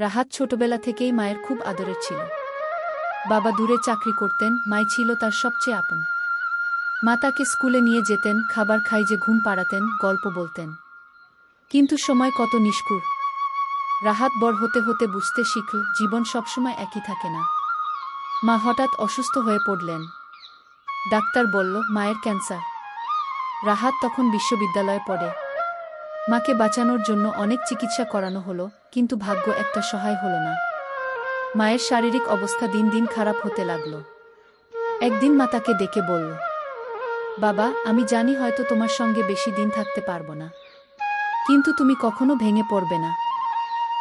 রাহাত ছোটবেলা থেকেই মায়ের খুব আদরের ছিল। বাবা দূরে চাকরি করতেন, মাই ছিল তার সবচেয়ে আপন। মা তাকে স্কুলে নিয়ে যেতেন, খাবার খাই যে ঘুম পাড়াতেন, গল্প বলতেন। কিন্তু সময় কত নিষ্ঠুর রাহাত বড় হতে হতে বুঝতে শিখল, জীবন সবসময় একই থাকে না। মা হঠাৎ অসুস্থ হয়ে পড়লেন। ডাক্তার বলল, মায়ের ক্যান্সার। রাহাত তখন বিশ্ববিদ্যালয়ে পড়ে। মাকে বাঁচানোর জন্য অনেক চিকিৎসা করানো হলো, কিন্তু ভাগ্য একটা সহায় হলো না। মায়ের শারীরিক অবস্থা দিন দিন খারাপ হতে লাগল। একদিন মা তাকে ডেকে বলল, বাবা, আমি জানি হয়তো তোমার সঙ্গে বেশি দিন থাকতে পারব না, কিন্তু তুমি কখনো ভেঙে পড়বে না।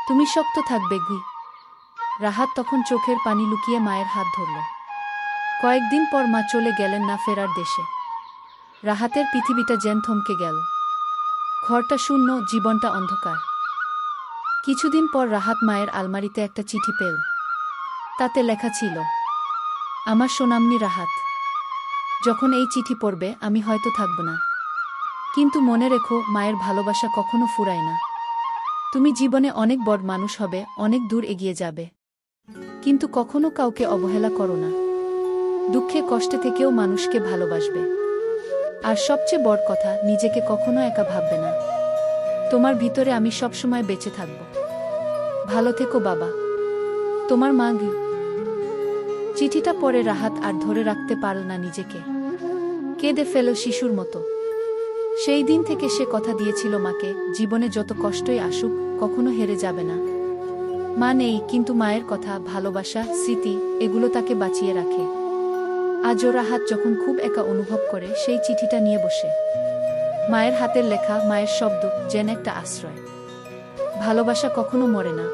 তুমি শক্ত থাকবে, গুই। রাহাত তখন চোখের পানি লুকিয়ে মায়ের হাত ধরল। কয়েকদিন পর মা চলে গেলেন না ফেরার দেশে। রাহাতের পৃথিবীটা যেন থমকে গেল। ঘরটা শূন্য, জীবনটা অন্ধকার। কিছুদিন পর রাহাত মায়ের আলমারিতে একটা চিঠি পেল। তাতে লেখা ছিল, আমার সোনামনি রাহাত, যখন এই চিঠি পড়বে আমি হয়তো থাকব না। কিন্তু মনে রেখো, মায়ের ভালোবাসা কখনো ফুরায় না। তুমি জীবনে অনেক বড় মানুষ হবে, অনেক দূর এগিয়ে যাবে। কিন্তু কখনো কাউকে অবহেলা করো না। দুঃখে কষ্টে থেকেও মানুষকে ভালোবাসবে। আর সবচেয়ে বড় কথা, নিজেকে কখনো একা ভাববে না। তোমার ভিতরে আমি সবসময় বেঁচে থাকব। ভালো থেকো বাবা। তোমার মা গি চিঠিটা পরে রাহাত আর ধরে রাখতে পারল না নিজেকে। কেঁদে ফেল শিশুর মতো। সেই দিন থেকে সে কথা দিয়েছিল মাকে, জীবনে যত কষ্টই আসুক, কখনো হেরে যাবে না। মা নেই, কিন্তু মায়ের কথা, ভালোবাসা, স্মৃতি, এগুলো তাকে বাঁচিয়ে রাখে। আজও রাহাত যখন খুব একা অনুভব করে, সেই চিঠিটা নিয়ে বসে। মায়ের হাতের লেখা, মায়ের শব্দ, যেন একটা আশ্রয়। ভালোবাসা কখনো মরে না।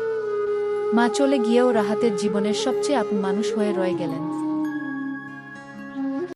মা চলে গিয়েও রাহাতের জীবনের সবচেয়ে আপন মানুষ হয়ে রয়ে গেলেন।